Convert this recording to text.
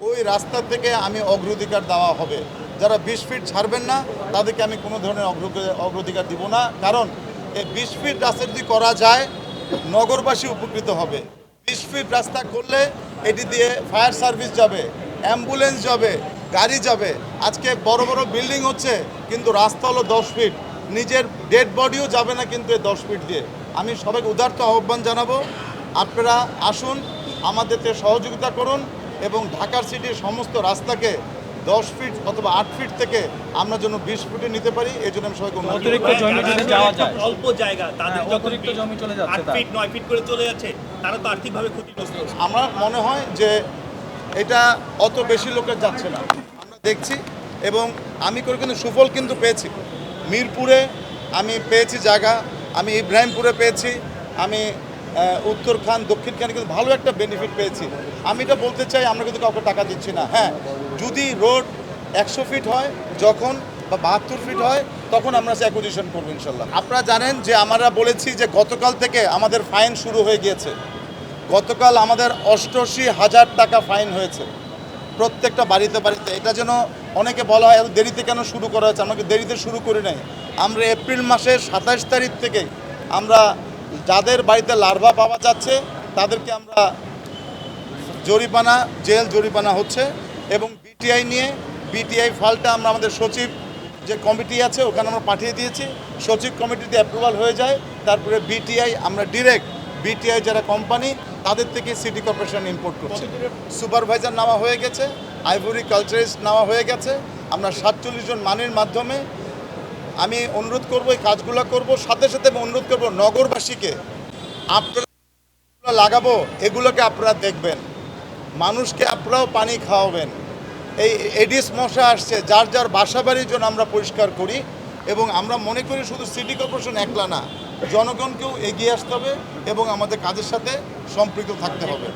ওই রাস্তা থেকে আমি অগ্রাধিকার দেওয়া হবে। যারা বিশ ফিট ছাড়বেন না, তাদেরকে আমি কোনো ধরনের অগ্র- অগ্রাধিকার দিব না। কারণ এই বিশ ফিট রাস্তা যদি করা যায়, নগরবাসী উপকৃত হবে। বিশ ফিট রাস্তা করলে এটি দিয়ে ফায়ার সার্ভিস যাবে, অ্যাম্বুলেন্স যাবে, গাড়ি যাবে। আজকে বড় বড় বিল্ডিং হচ্ছে, কিন্তু রাস্তা হলো দশ ফিট নিজের ডেড বডিও যাবে না কিন্তু এই দশ ফিট দিয়ে। আমি সবাইকে উদার্ত আহ্বান জানাব, আপনারা আসুন, আমাদেরকে সহযোগিতা করুন। এবং ঢাকার সিটির সমস্ত রাস্তাকে দশ ফিট অথবা আট ফিট থেকে আমরা যেন বিশ ফুটে নিতে পারি এই জন্য আমি সবাইকে। অতিরিক্ত জমি যদি যাওয়া যায়। অল্প জায়গা তাদের হ্যাঁ, অতিরিক্ত জমি চলে যাচ্ছে আট ফিট নয় ফিট করে চলে যাচ্ছে তারা তো আর্থিকভাবে ক্ষতিগ্রস্ত। আমার মনে হয় যে এটা অত বেশি লোকের যাচ্ছে না। আমরা দেখছি এবং আমি করে কিন্তু সুফল কিন্তু পেয়েছি। মিরপুরে আমি পেয়েছি জায়গা আমি ইব্রাহিমপুরে পেয়েছি আমি উত্তর খান, দক্ষিণ খানে কিন্তু ভালো একটা বেনিফিট পেয়েছি। আমি এটা বলতে চাই, আমরা কিন্তু কাউকে টাকা দিচ্ছি না। হ্যাঁ যদি রোড একশো ফিট হয়, যখন বা বাহাত্তর ফিট হয়, তখন আমরা অ্যাকুজিশন করব ইনশাল্লাহ। আপনারা জানেন যে আমরা বলেছি যে গতকাল থেকে আমাদের ফাইন শুরু হয়ে গিয়েছে। গতকাল আমাদের অষ্টআশি হাজার টাকা ফাইন হয়েছে। প্রত্যেকটা বাড়িতে বাড়িতে। এটা যেন অনেকে বলা হয়, এত দেরিতে কেন শুরু করা হয়েছে? আমাকে দেরিতে শুরু করি নাই? আমরা এপ্রিল মাসের সাতাশ তারিখ থেকে আমরা যাদের বাড়িতে লার্ভা পাওয়া যাচ্ছে তাদেরকে আমরা জরিমানা জেল জরিমানা হচ্ছে এবং বিটিআই নিয়ে বিটিআই ফাইলটা আমরা আমাদের সচিব যে কমিটি আছে ওখানে আমরা পাঠিয়ে দিয়েছি। সচিব কমিটিতে অ্যাপ্রুভাল হয়ে যায় তারপরে বিটিআই আমরা ডিরেক্ট বিটিআই যারা কোম্পানি তাদের থেকে সিটি কর্পোরেশন ইম্পোর্ট করছে। সুপারভাইজার নেওয়া হয়ে গেছে আইভরি কালচারিস্ট নেওয়া হয়ে গেছে। আমরা সাতচল্লিশ জন মানের মাধ্যমে আমি অনুরোধ করব, এই কাজগুলো করব। সাথে সাথে আমি অনুরোধ করব, নগরবাসীকে আপনারা লাগাবো, এগুলোকে আপনারা দেখবেন। মানুষকে আপনারাও পানি খাওয়াবেন। এই এডিস মশা আসছে, যার যার বাসা বাড়ির জন্য আমরা পরিষ্কার করি এবং আমরা মনে করি শুধু সিটি কর্পোরেশন একলা না, জনগণকেও এগিয়ে আসতে হবে এবং আমাদের কাজের সাথে সম্পৃক্ত থাকতে হবে।